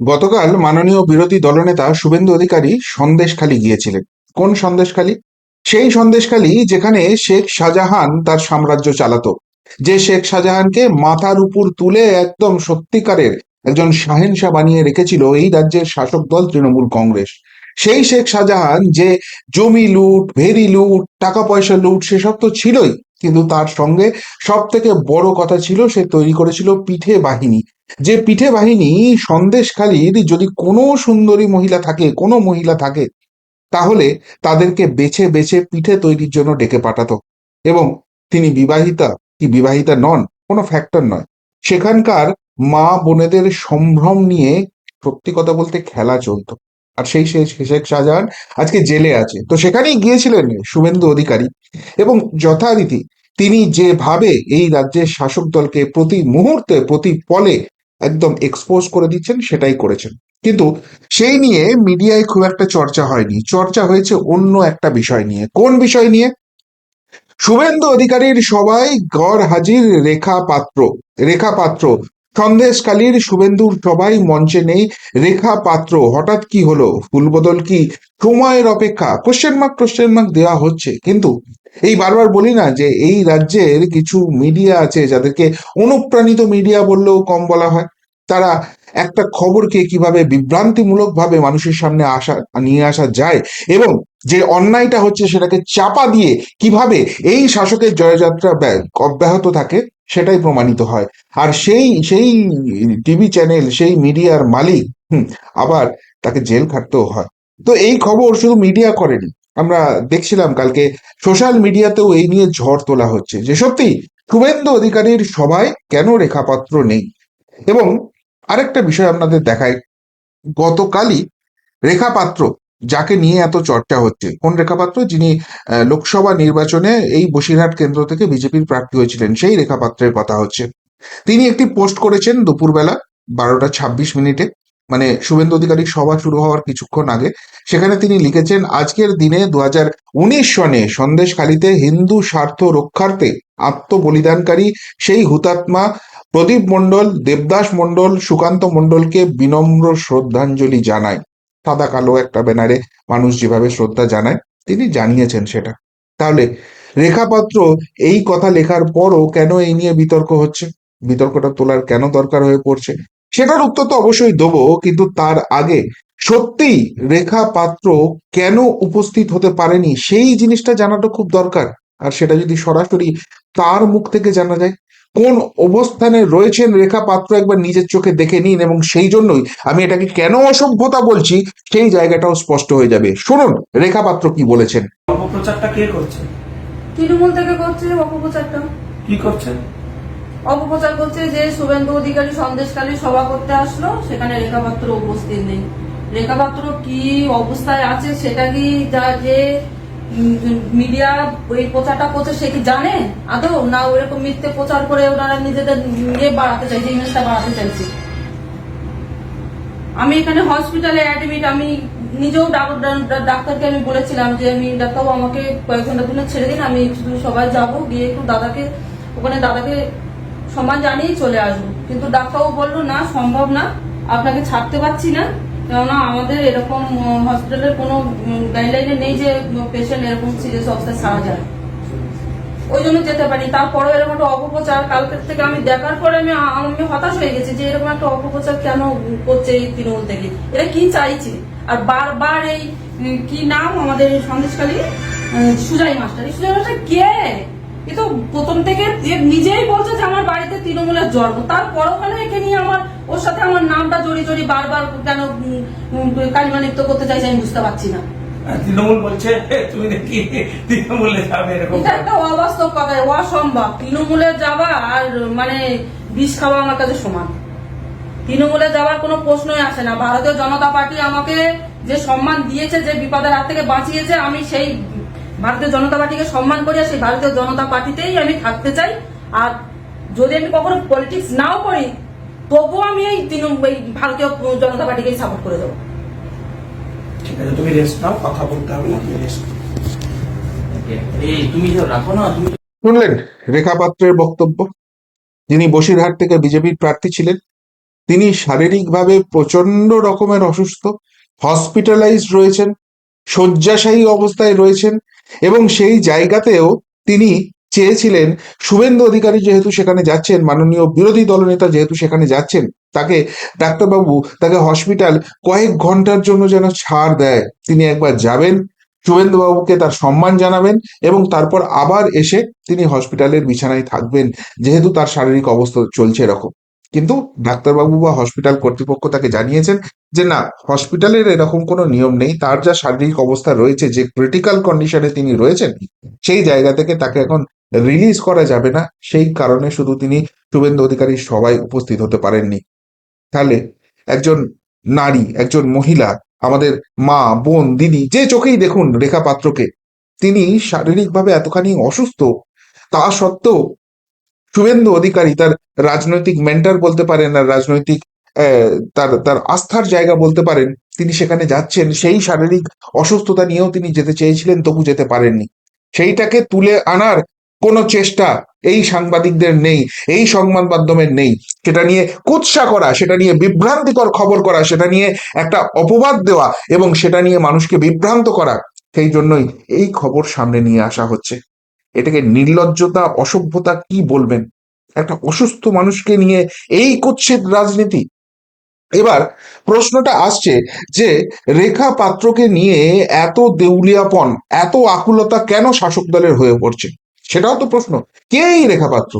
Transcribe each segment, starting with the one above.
গতকাল মাননীয় বিরোধী দলনেতা শুভেন্দু অধিকারী সন্দেশখালী গিয়েছিলেন। কোন সন্দেশখালী? সেই সন্দেশখালী যেখানে শেখ শাহজাহান তার সাম্রাজ্য চালাতো। যে শেখ শাহজাহানকে মাথার উপর তুলে একদম সত্যিকারের একজন শাহেনশাহ বানিয়ে রেখেছিল এই রাজ্যের শাসক দল তৃণমূল কংগ্রেস। সেই শেখ শাহজাহান যে জমি লুট ভেরি লুট টাকা পয়সা লুট, সেসব তো ছিলই। কিন্তু তার সঙ্গে সব থেকে বড় কথা ছিল সে তৈরি করেছিল পিঠে বাহিনী। যে পিঠে বাহিনী সন্দেশখালীর যদি কোনো সুন্দরী মহিলা থাকে, কোনো মহিলা থাকে, তাহলে তাদেরকে বেছে বেছে পিঠে তৈরির জন্য ডেকে পাঠাতো। এবং তিনি বিবাহিতা কি বিবাহিতা নন, কোনো ফ্যাক্টর নয়। সেখানকার মা বোনেদের সম্ভ্রম নিয়ে সত্যি কথা বলতে খেলা চলতো। আর সেই শেখ শাহজাহান আজকে জেলে আছে। তো সেখানেই গিয়েছিলেন শুভেন্দু অধিকারী। এবং যথারীতি তিনি যেভাবে এই রাজ্যের শাসক দলকে প্রতি মুহূর্তে, প্রতি পলে একদম এক্সপোজ করে দিচ্ছেন, সেটাই করেছেন। কিন্তু সেই নিয়ে মিডিয়ায় খুব একটা চর্চা হয়নি। চর্চা হয়েছে অন্য একটা বিষয় নিয়ে। কোন বিষয় নিয়ে? শুভেন্দু অধিকারীর সবাই গড় হাজির রেখা পাত্র। রেখা পাত্র। সন্দেশকালীর শুভেন্দুর সবাই মঞ্চে নেই রেখা পাত্র। হঠাৎ কি হলো? ফুলবদল কি? সময়ের অপেক্ষা? কোশ্চেন মার্ক কোশ্চেন মার্ক দেওয়া হচ্ছে। কিন্তু এই বারবার বলি না যে এই রাজ্যের কিছু মিডিয়া আছে যাদেরকে অনুপ্রাণিত মিডিয়া বললেও কম বলা হয়। তারা একটা খবরকে কীভাবে বিভ্রান্তিমূলক ভাবে মানুষের সামনে আসা, নিয়ে আসা যায় এবং যে অন্যায়টা হচ্ছে সেটাকে চাপা দিয়ে কীভাবে এই শাসকের জয়যাত্রা অব্যাহত থাকে সেটাই প্রমাণিত হয়। আর সেই সেই টিভি চ্যানেল সেই মিডিয়ার মালিক আবার তাকে জেল খাটতেও হয়। তো এই খবর শুধু মিডিয়া করেনি, আমরা দেখছিলাম কালকে সোশ্যাল মিডিয়াতেও এই নিয়ে ঝড় তোলা হচ্ছে যে সত্যি শুভেন্দু অধিকারীর সবাই কেন রেখাপাত্র নেই? এবং আরেকটা বিষয় আপনাদের দেখায় গতকালই রেখাপাত্র, যাকে নিয়ে এত চর্চা হচ্ছে, কোন রেখাপাত্র? যিনি লোকসভা নির্বাচনে এই বসিরহাট কেন্দ্র থেকে বিজেপির প্রার্থী হয়েছিলেন, সেই রেখাপাত্রের কথা হচ্ছে। তিনি একটি পোস্ট করেছেন দুপুরবেলা, বারোটা ছাব্বিশ মিনিটে মানে শুভেন্দু অধিকারীর সভা শুরু হওয়ার কিছুক্ষণ আগে। সেখানে তিনি লিখেছেন, আজকের দিনে দু হাজার উনিশ সনে সন্দেশখালীতে হিন্দু স্বার্থ রক্ষার্থে আত্মবলিদানকারী সেই হুতাত্মা প্রদীপ মণ্ডল, দেবদাস মণ্ডল, সুকান্ত মণ্ডলকে বিনম্র শ্রদ্ধাঞ্জলি জানায়। সাদা কালো একটা ব্যানারে মানুষ যেভাবে শ্রদ্ধা জানায়, তিনি জানিয়েছেন সেটা। তাহলে রেখাপাত্র এই কথা লেখার পরও কেন এই নিয়ে বিতর্ক হচ্ছে? বিতর্কটা তোলার কেন দরকার হয়ে পড়ছে? সেটার উত্তর তো অবশ্যই দেবো, কিন্তু তার আগে সত্যিই রেখা পাত্র কেন উপস্থিত হতে পারেনি? সেই জিনিসটা জানাটা খুব দরকার। আর সেটা যদি সরাসরি তার মুখ থেকে জানা যায় কোন অবস্থানে রয়েছেন রেখা পাত্র একবার নিজের চোখে দেখে নিন এবং সেই জন্যই আমি এটাকে কেন অসভ্যতা বলছি সেই জায়গাটাও স্পষ্ট হয়ে যাবে। শুনুন রেখা পাত্র কি বলেছেন? অপপ্রচারটা কে করছে? তৃণমূল থেকে করছে অপপ্রচারটা। কি করছে? অপপ্রচার করছে যে শুভেন্দু অধিকারী সন্দেশকালী সভা করতে আসলো সেখানে রেখাপাত্র উপস্থিত নেই। রেখাপাত্র কি অবস্থায় আছে সেটা কি যা যে মিডিয়া ওই প্রচারটা করছে, সে কি জানে? আদৌ? না ওরকম মিথ্যে প্রচার করে ওনারা নিজেদের ইয়ে বাড়াতে চাইছে ইমেজটা বাড়াতে চাইছে। আমি এখানে হসপিটালে অ্যাডমিট আমি নিজেও ডাক্তারকে আমি বলেছিলাম যে, আমি ডাক্তারবাবু, আমাকে কয়েক ঘণ্টার জন্য ছেড়ে দিন, আমি শুধু সবাই যাব, গিয়ে একটু দাদাকে, ওখানে দাদাকে সম্মান জানিয়েই চলে আসব। কিন্তু ডাক্তারবাবু বলল, না, সম্ভব না, আপনাকে ছাড়তে পারছি না। কেননা আমাদের এরকম হসপিটালের কোনো গাইডলাইনে নেই যে পেশেন্ট এরকম সিরিয়াস অবস্থায় ছাড়া যায়। ওই জন্য যেতে পারি। তারপরেও এরকম একটা অপপ্রচার, কালকের থেকে আমি দেখার পরে আমি আমি হতাশ হয়ে গেছি যে এরকম একটা অপপ্রচার কেন করছে এই তৃণমূল থেকে? এটা কি চাইছে? আর বারবার এই কি নাম আমাদের সন্দেশকালী সুজাই মাস্টার। এই সুজাই মাস্টার কে? এ তো প্রথম থেকে নিজেই বলছে যে আমার বাড়িতে তৃণমূলের জন্ম তারপর ওখানে একে নিয়ে আমার ওর সাথে আমার নামটা জড়িয়ে জড়িয়ে বারবার কেন কালিমা নৃত্য করতে চাইছে আমি বুঝতে পারছি না। তৃণমূল বলছে তুমি নাকি তৃণমূলে যাবে এরকম এটা একটা অবাস্তব কথা অসম্ভব। তৃণমূলে যাওয়া আর মানে বিষ খাওয়া আমার কাছে সমান। তৃণমূলে যাওয়ার কোনো প্রশ্নই আসে না। ভারতীয় জনতা পার্টি আমাকে যে সম্মান দিয়েছে যে বিপদের হাত থেকে বাঁচিয়েছে আমি সেই ভারতীয় জনতা পার্টিকে সম্মান করি আর সেই ভারতীয় জনতা পার্টিতেই আমি থাকতে চাই। আর যদি আমি কখনো পলিটিক্স নাও করি তবুও আমি এই তৃণমূল এই ভারতীয় জনতা পার্টিকেই সাপোর্ট করে দেবো। ঠিক আছে তুমি রেস্ট নাও কথা বলতে হবে না তুমি রেস্ট এই তুমি রাখো না তুমি শুনলেন রেখা পাত্রের বক্তব্য? যিনি বসিরহাট থেকে বিজেপির প্রার্থী ছিলেন তিনি শারীরিকভাবে প্রচণ্ড রকমের অসুস্থ হসপিটালাইজড রয়েছেন শয্যাশায়ী অবস্থায় রয়েছেন এবং সেই জায়গাতেও তিনি চেয়েছিলেন, শুভেন্দু অধিকারী যেহেতু সেখানে যাচ্ছেন, মাননীয় বিরোধী দলনেতা যেহেতু সেখানে যাচ্ছেন, তাকে ডাক্তারবাবু, তাকে হসপিটাল কয়েক ঘণ্টার জন্য যেন ছাড় দেয়। তিনি একবার যাবেন শুভেন্দু বাবুকে তার সম্মান জানাবেন এবং তারপর আবার এসে তিনি হসপিটালের বিছানায় থাকবেন। যেহেতু তার শারীরিক অবস্থা চলছে এরকম। কিন্তু ডাক্তারবাবু বা হসপিটাল কর্তৃপক্ষ তাকে জানিয়েছেন যে না হসপিটালের এরকম কোনো নিয়ম নেই, তার যা শারীরিক অবস্থা রয়েছে, যে ক্রিটিক্যাল কন্ডিশনে তিনি রয়েছেন, সেই জায়গা থেকে তাকে এখন রিলিজ করা যাবে না। সেই কারণে শুধু তিনি শুভেন্দু অধিকারী সবাই উপস্থিত হতে পারেননি। তাহলে একজন নারী, একজন মহিলা, আমাদের মা, বোন, দিদি, যে চোখেই দেখুন রেখা পাত্রকে, তিনি শারীরিকভাবে এতখানি অসুস্থ, তা সত্ত্বেও শুভেন্দু অধিকারী তার রাজনৈতিক মেন্টার বলতে পারেন আর রাজনৈতিক তার তার আস্থার জায়গা বলতে পারেন, তিনি সেখানে যাচ্ছেন, সেই শারীরিক অসুস্থতা নিয়েও তিনি যেতে চেয়েছিলেন, তবু যেতে পারেননি। সেইটাকে তুলে আনার কোনো চেষ্টা এই সাংবাদিকদের নেই, এই সংবাদ মাধ্যমের নেই। সেটা নিয়ে কুৎসা করা, সেটা নিয়ে বিভ্রান্তিকর খবর করা, সেটা নিয়ে একটা অপবাদ দেওয়া এবং সেটা নিয়ে মানুষকে বিভ্রান্ত করা, সেই জন্যই এই খবর সামনে নিয়ে আসা হচ্ছে। এটাকে নির্লজ্জতা, অসভ্যতা কি বলবেন? একটা অসুস্থ মানুষকে নিয়ে এই করছে রাজনীতি। এবার প্রশ্নটা আসছে যে, রেখা পাত্রকে নিয়ে এত দেউলিয়াপন, এত আকুলতা কেন শাসক দলের হয়ে পড়ছে? সেটাও তো প্রশ্ন। কে এই রেখা পাত্র?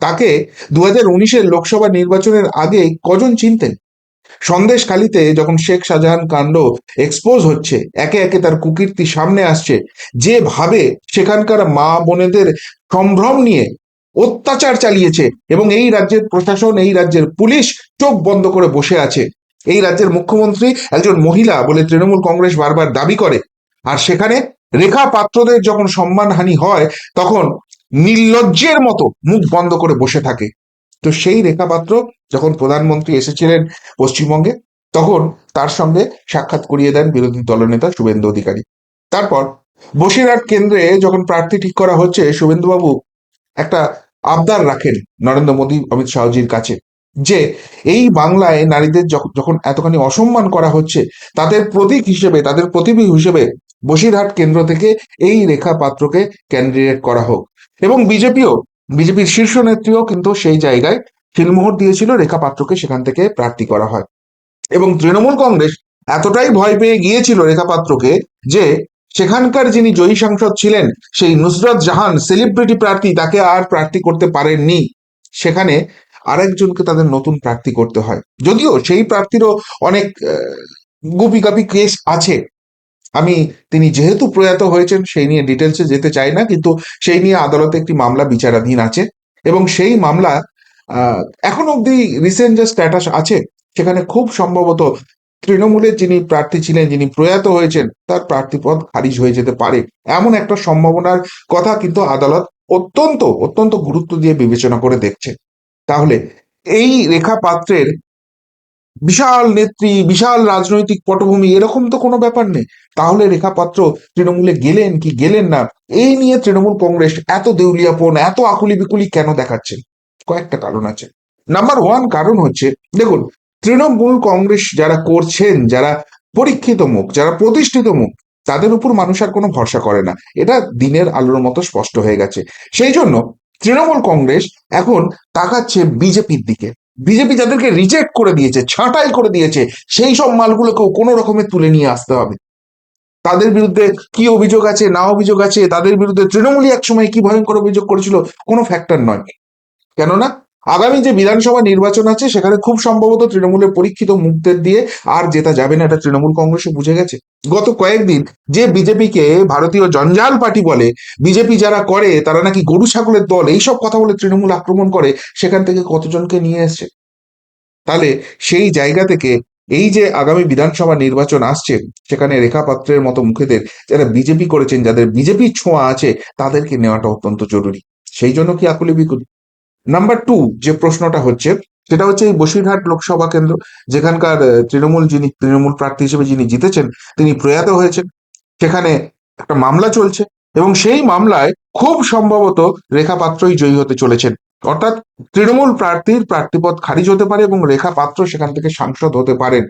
তাকে দু হাজার উনিশের লোকসভা নির্বাচনের আগে কজন চিনতেন? সন্দেশখালিতে যখন শেখ শাহজাহান কাণ্ড এক্সপোজ হচ্ছে, একে একে তার কুকীর্তি সামনে আসছে যেভাবে সেখানকার মা বোনেদের সম্ভ্রম নিয়ে অত্যাচার চালিয়েছে এবং এই রাজ্যের প্রশাসন, এই রাজ্যের পুলিশ চোখ বন্ধ করে বসে আছে। এই রাজ্যের মুখ্যমন্ত্রী একজন মহিলা বলে তৃণমূল কংগ্রেস বারবার দাবি করে। আর সেখানে রেখা পাত্রদের যখন সম্মানহানি হয়, তখন নির্লজ্জের মতো মুখ বন্ধ করে বসে থাকে। তো সেই রেখা পাত্র যখন প্রধানমন্ত্রী এসেছিলেন পশ্চিমবঙ্গে, তখন তার সঙ্গে সাক্ষাৎ করিয়ে দেন বিরোধী দলনেতা শুভেন্দু অধিকারী। তারপর বসিরহাট কেন্দ্রে যখন প্রার্থী ঠিক করা হচ্ছে, শুভেন্দুবাবু একটা আবদার রাখেন নরেন্দ্র মোদী, অমিত শাহজির কাছে যে এই বাংলায় নারীদের যখ- যখন এতখানি অসম্মান করা হচ্ছে, তাদের প্রতীক হিসেবে, তাদের প্রতিবী হিসেবে বসিরহাট কেন্দ্র থেকে এই রেখা পাত্রকে ক্যান্ডিডেট করা হোক। এবং বিজেপিও বিজেপির শীর্ষ নেত্রীও কিন্তু সেই জায়গায় শিলমোহর দিয়েছিল, রেখা পাত্রকে সেখান থেকে প্রার্থী করা হয়। এবং তৃণমূল কংগ্রেস এতটাই ভয় পেয়ে গিয়েছিল রেখা পাত্রকে যে সেখানকার যিনি জয়ী সাংসদ ছিলেন, সেই নুসরত জাহান সেলিব্রিটি প্রার্থী, তাকে আর প্রার্থী করতে পারেননি। সেখানে আরেকজনকে তাদের নতুন প্রার্থী করতে হয়। যদিও সেই প্রার্থীরও অনেক গুপি গাপি কেস আছে। আমি, তিনি যেহেতু প্রয়াত হয়েছেন, সেই নিয়ে ডিটেলসে যেতে চাই না, কিন্তু সেই নিয়ে আদালতে একটি মামলা বিচারাধীন আছে এবং সেই মামলা এখন অবধি রিসেন্ট যে স্ট্যাটাস আছে, সেখানে খুব সম্ভবত তৃণমূলের যিনি প্রার্থী ছিলেন, যিনি প্রয়াত হয়েছেন, তার প্রার্থীপদ খারিজ হয়ে যেতে পারে। এমন একটা সম্ভাবনার কথা কিন্তু আদালত অত্যন্ত অত্যন্ত গুরুত্ব দিয়ে বিবেচনা করে দেখছে। তাহলে, এই রেখা পাত্রের বিশাল নেত্রী, বিশাল রাজনৈতিক পটভূমি, এরকম তো কোনো ব্যাপার নেই। তাহলে রেখা পাত্র তৃণমূলে গেলেন কি গেলেন না? এই নিয়ে তৃণমূল কংগ্রেস এত দেউলিয়াপন, এত আকুলি বিকুলি কেন দেখাচ্ছেন কয়েকটা কারণ আছে। নাম্বার ওয়ান কারণ হচ্ছে, দেখুন, তৃণমূল কংগ্রেস যারা করছেন, যারা পরীক্ষিত মুখ, যারা প্রতিষ্ঠিত মুখ, তাদের উপর মানুষ আর কোনো ভরসা করে না। এটা দিনের আলোর মতো স্পষ্ট হয়ে গেছে। সেই জন্য তৃণমূল কংগ্রেস এখন তাকাচ্ছে বিজেপির দিকে। বিজেপি যাদেরকে রিজেক্ট করে দিয়েছে, ছাঁটাই করে দিয়েছে, সেই সব মালগুলোকেও কোনো রকমে তুলে নিয়ে আসতে হবে। তাদের বিরুদ্ধে কি অভিযোগ আছে, না অভিযোগ আছে, তাদের বিরুদ্ধে তৃণমূলই একসময় কি ভয়ঙ্কর অভিযোগ করেছিল, কোনো ফ্যাক্টর নয়। কেননা আগামী যে বিধানসভা নির্বাচন আছে, সেখানে খুব সম্ভবত তৃণমূলের পরীক্ষিত মুখদের দিয়ে আর জেতা যাবে না, এটা তৃণমূল কংগ্রেসও বুঝে গেছে। গত কয়েকদিন যে বিজেপিকে ভারতীয় জঞ্জাল পার্টি বলে, বিজেপি যারা করে, তারা নাকি গরু ছাগলের দল এইসব কথা বলে তৃণমূল আক্রমণ করে, সেখান থেকে কতজনকে নিয়ে এসছে? তাহলে সেই জায়গা থেকে এই যে আগামী বিধানসভা নির্বাচন আসছে, সেখানে রেখা পাত্রের মতো মুখেদের যারা বিজেপি করেছেন, যাদের বিজেপির ছোঁয়া আছে, তাদেরকে নেওয়াটা অত্যন্ত জরুরি। সেই জন্য কি আকুলি বিকুলি? নাম্বার টু যে প্রশ্নটা হচ্ছে, সেটা হচ্ছে এই বসিরহাট লোকসভা কেন্দ্র, যেখানকার তৃণমূল যিনি, তৃণমূল প্রার্থী হিসেবে যিনি জিতেছেন, তিনি প্রয়াত হয়েছেন। সেখানে একটা মামলা চলছে এবং সেই মামলায় খুব সম্ভবত রেখা পাত্রই জয়ী হতে চলেছেন। অর্থাৎ তৃণমূল প্রার্থীর প্রার্থীপদ খারিজ হতে পারে এবং রেখা পাত্র সেখান থেকে সাংসদ হতে পারেন।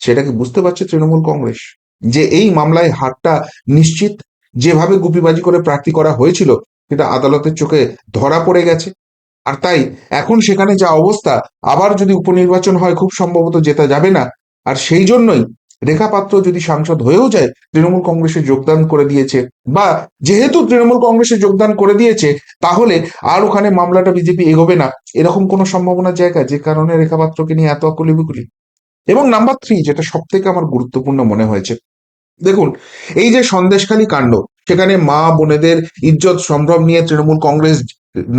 সেটা কি বুঝতে পারছে তৃণমূল কংগ্রেস? যে এই মামলায় হারটা নিশ্চিত, যেভাবে গুপিবাজি করে প্রার্থী করা হয়েছিল, সেটা আদালতের চোখে ধরা পড়ে গেছে। আর তাই এখন সেখানে যা অবস্থা, আবার যদি উপনির্বাচন হয় খুব সম্ভবত জেতা যাবে না। আর সেই জন্যই রেখা পাত্র যদি সাংসদ হয়েও যায়, তৃণমূল কংগ্রেসে যোগদান করে দিয়েছে। বা যেহেতু তৃণমূল কংগ্রেসে যোগদান করে দিয়েছে, তাহলে আর ওখানে মামলাটা বিজেপি এগোবে না। এরকম কোনো সম্ভাবনার জায়গা, যে কারণে রেখা পাত্রকে নিয়ে এত আকুলি বিকুলি। এবং নাম্বার থ্রি যেটা সব থেকে আমার গুরুত্বপূর্ণ মনে হয়েছে। দেখুন, এই যে সন্দেশখালী কাণ্ড, সেখানে মা বোনেদের ইজ্জত সম্ভ্রম নিয়ে তৃণমূল কংগ্রেস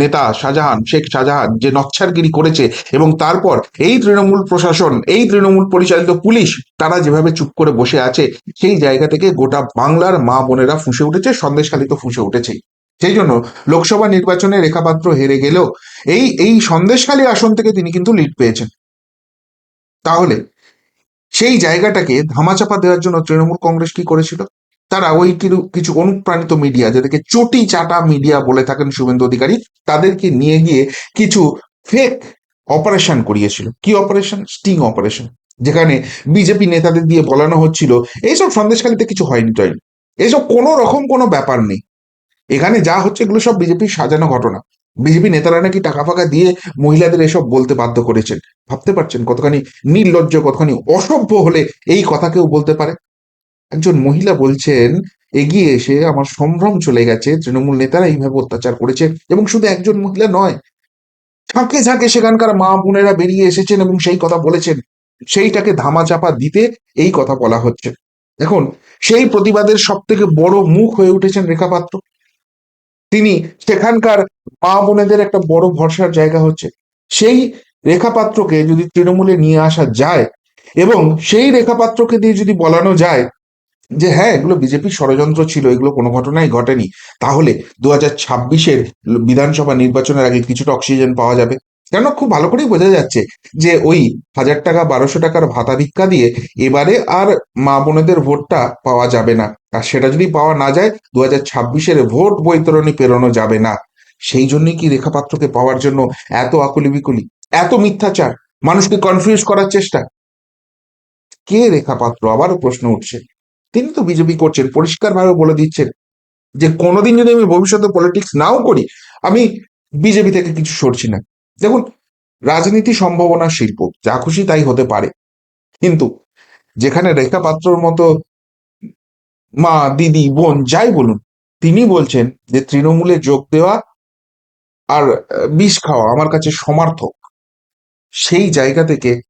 নেতা শাহজাহান, শেখ শাহজাহান যে নচ্ছারগিরি করেছে এবং তারপর এই তৃণমূল প্রশাসন, এই তৃণমূল পরিচালিত পুলিশ তারা যেভাবে চুপ করে বসে আছে, সেই জায়গা থেকে গোটা বাংলার মা বোনেরা ফুঁসে উঠেছে সন্দেশখালী তো ফুঁসে উঠেছেই সেই জন্য লোকসভা নির্বাচনে রেখাপাত্র হেরে গেলেও এই এই সন্দেশখালী আসন থেকে তিনি কিন্তু লিড পেয়েছেন। তাহলে সেই জায়গাটাকে ধামাচাপা দেওয়ার জন্য তৃণমূল কংগ্রেস কি করেছিল? তারা ওই কিছু- অনুপ্রাণিত মিডিয়া যাদেরকে চটি চাটা মিডিয়া বলে থাকেন শুভেন্দু অধিকারী, তাদেরকে নিয়ে গিয়ে কিছু ফেক অপারেশন করিয়েছিল। কি অপারেশন স্টিং অপারেশন যেখানে বিজেপি নেতাদের দিয়ে বলানো হচ্ছিল, এইসব সন্দেশখালিতে কিছু হয়নি, টয়নি। এইসব কোনো রকম কোনো ব্যাপার নেই। এখানে যা হচ্ছে, এগুলো সব বিজেপির সাজানো ঘটনা। বিজেপি নেতারা নাকি টাকা ফাঁকা দিয়ে মহিলাদের এসব বলতে বাধ্য করেছেন। ভাবতে পারছেন কতখানি নির্লজ্জ, কতখানি অসভ্য হলে এই কথা কেউ বলতে পারে? একজন মহিলা বলছেন, এগিয়ে এসে আমার সম্ভ্রম চলে গেছে। তৃণমূল নেতারা এইভাবে অত্যাচার করেছে এবং শুধু একজন মহিলা নয়। ঝাঁকে ঝাঁকে সেখানকার মা বোনেরা বেরিয়ে এসেছেন এবং সেই কথা বলেছেন। সেইটাকে ধামাচাপা দিতে এই কথা বলা হচ্ছে। এখন সেই প্রতিবাদের সব থেকে বড় মুখ হয়ে উঠেছেন রেখা পাত্র। তিনি সেখানকার মা বোনেদের একটা বড় ভরসার জায়গা হচ্ছে। সেই রেখা পাত্রকে যদি তৃণমূলে নিয়ে আসা যায় এবং সেই রেখা পাত্রকে দিয়ে যদি বলানো যায় যে হ্যাঁ এগুলো বিজেপির ষড়যন্ত্র ছিল, এগুলো কোনো ঘটনাই ঘটেনি। তাহলে দু হাজার ছাব্বিশের বিধানসভা নির্বাচনের আগে কিছুটা অক্সিজেন পাওয়া যাবে? কেন খুব ভালো করেই বোঝা যাচ্ছে যে ওই হাজার টাকা, বারোশো টাকার ভাতা ভিক্ষা দিয়ে এবারে আর মা বোনেদের ভোটটা পাওয়া যাবে না। আর সেটা যদি পাওয়া না যায় দু হাজার ছাব্বিশের ভোট বৈতরণী পেরোনো যাবে না। সেই জন্যই কি রেখাপাত্রকে পাওয়ার জন্য এত আকুলি বিকুলি এত মিথ্যাচার? মানুষকে কনফিউজ করার চেষ্টা? কে রেখাপাত্র? আবারও প্রশ্ন উঠছে। তিনি তো বিজেপি করছেন, পরিষ্কারভাবে বলে দিচ্ছেন যে কোনোদিন যদি আমি ভবিষ্যতে পলিটিক্স নাও করি, আমি বিজেপি থেকে কিছু সরছি না। দেখুন, রাজনীতি সম্ভাবনা শিল্প, যা খুশি তাই হতে পারে। কিন্তু যেখানে রেখা পাত্রর মতো মা, দিদি, বোন যাই বলুন, তিনি বলছেন যে তৃণমূলে যোগ দেওয়া আর বিষ খাওয়া আমার কাছে সমার্থক। সেই জায়গা থেকে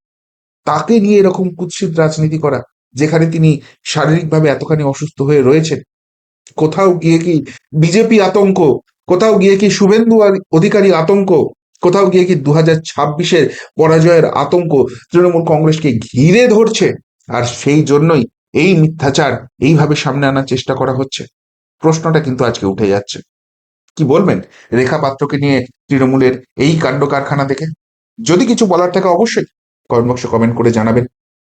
তাকে নিয়ে এরকম কুৎসিত রাজনীতি করা যেখানে তিনি শারীরিকভাবে এতখানি অসুস্থ হয়ে রয়েছেন, কোথাও গিয়ে কি বিজেপি আতঙ্ক, কোথাও গিয়ে কি শুভেন্দু অধিকারী আতঙ্ক, কোথাও গিয়ে কি দু হাজার ছাব্বিশের পরাজয়ের আতঙ্ক তৃণমূল কংগ্রেসকে ঘিরে ধরছে। আর সেই জন্যই এই মিথ্যাচার এইভাবে সামনে আনার চেষ্টা করা হচ্ছে। প্রশ্নটা কিন্তু আজকে উঠে যাচ্ছে। কি বলবেন? রেখা পাত্রকে নিয়ে তৃণমূলের এই কাণ্ড কারখানা দেখে? যদি কিছু বলার থাকে অবশ্যই কমেন্ট বক্সে কমেন্ট করে জানাবেন।